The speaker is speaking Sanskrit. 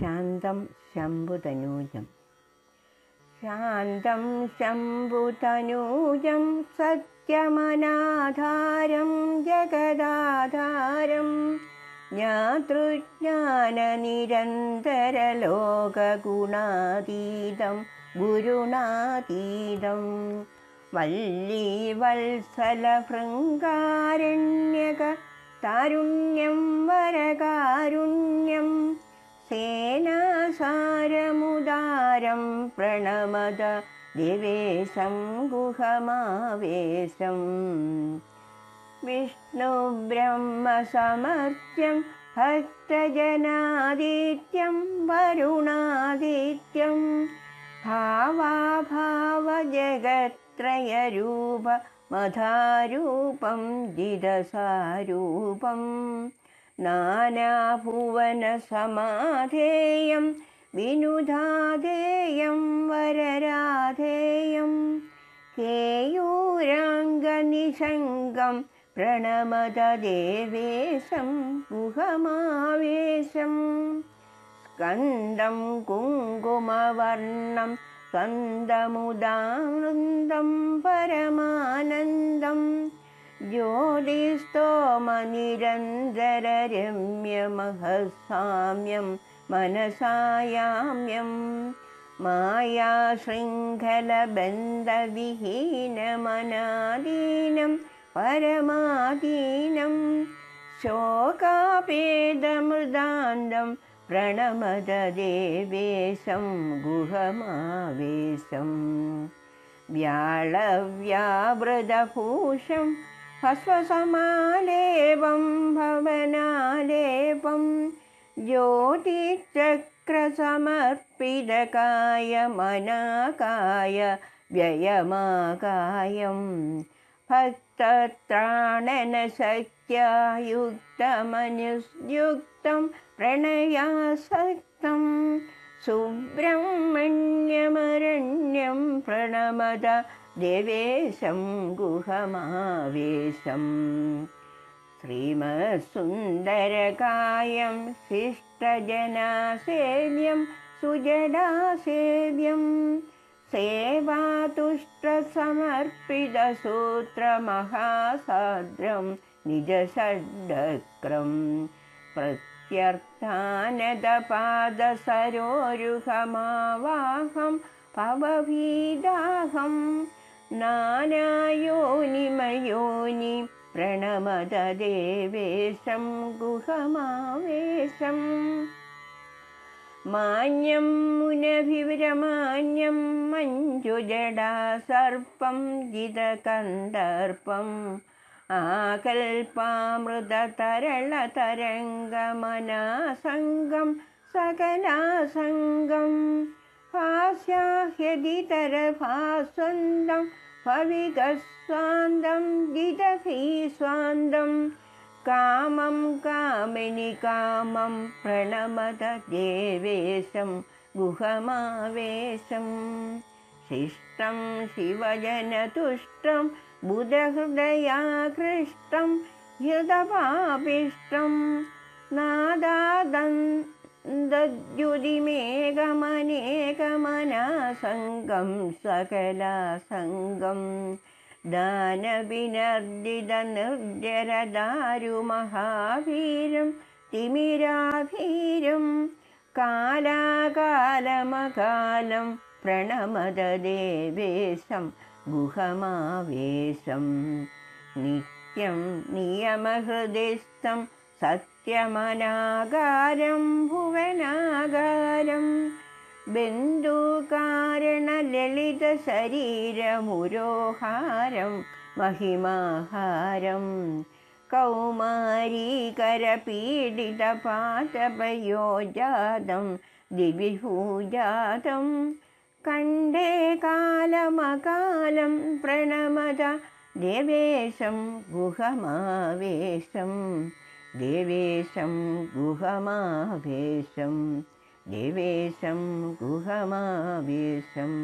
ശാന്തം ശംഭുതനൂജം ശാന്തം ശംഭുതനൂജം സത്യമനാധാരം ജഗദാധാരം. ജ്ഞാതൃജ്ഞാനനിരന്തരലോകഗുണാതീതം ഗുരുണാതീതം. വല്ലീ ഭൃങ്കാരണ്യക താരുണ്യം വരകാരുണ്യം. सेनासारमुदारं प्रणमद दिवेशं गुहमावेशं विष्णुब्रह्मसमर्थ्यं भक्तजनादित्यं वरुणादित्यं। भावाभावजगत्त्रयरूप मधारूपं जिदसारूपं नानाभुवनसमाधेयं विनुधाधेयं वरराधेयं केयूराङ्गनिषङ्गं प्रणमददेवेशं गुहमावेशं स्कन्दं कुङ्कुमवर्णं स्कन्दमुदानन्दं परमानन्दं ज्योतिस्तोमनिरञ्जररम्यमहसाम्यं मनसायाम्यं मायाशृङ्खलबन्धविहीनमनादीनं परमादीनं शोकापेदमृदान्दं प्रणमददेवेशं गुहमावेशं व्याळव्यावृतभूषं हस्वसमालेपं भवनालेपं ज्योतिचक्रसमर्पितकाय मनाकाय व्ययमाकायं भक्तत्राणनशक्यायुक्तमनुयुक्तं प्रणयासक्तं सुब्रह्मण्यमरण्यं प्रणमद देवेशं गुहमावेशं श्रीमत्सुन्दरकायं शिष्टजनासेव्यं सुजडासेव्यं सेवातुष्टसमर्पितसूत्रमहासाद्रं निजषड्डक्रं പവവീദാഹം നാനായോനിമയോനി പ്രണമതദേവേശം ഗുഹമാവേശം. മാന്യം മുനഭിവരമാന്യം മഞ്ജുജടാ സർപ്പം ജിതകന്ദർപ്പം ആകൽപാമൃതതരളതരംഗമനാസംഗം സകലാസംഗം सकलासङ्गं हास्याह्यदितरभास्वन्दं भविगस्वान्दं जिदभीस्वान्दं कामं कामिनि कामं प्रणमद देवेशं गुहमावेशं। शिष्टं शिवजनतुष्टं बुधहृदयाकृष्टं ദദ്യുതിമേകമനേകമനാസംഗം സകലാസംഗം ദാനവിനർദിതനിർജരദാരുമഹാവീരം തിമിരാഭീരം കാലാകാലമകാലം പ്രണമത ദേവേശം ഗുഹമാവേശം നിത്യം നിയമഹൃദയസ്ഥം सत्यमनागारं भुवनागारं बिन्दुकारणललितशरीरमुरोहारं महिमाहारं कौमारीकरपीडितपातपयोजातं दिविभूजातं कण्ठे कालमकालं प्रणमद देवेशं गुहमावेशं देवेशं गुहमावेशं देवेशं गुहमावेशम्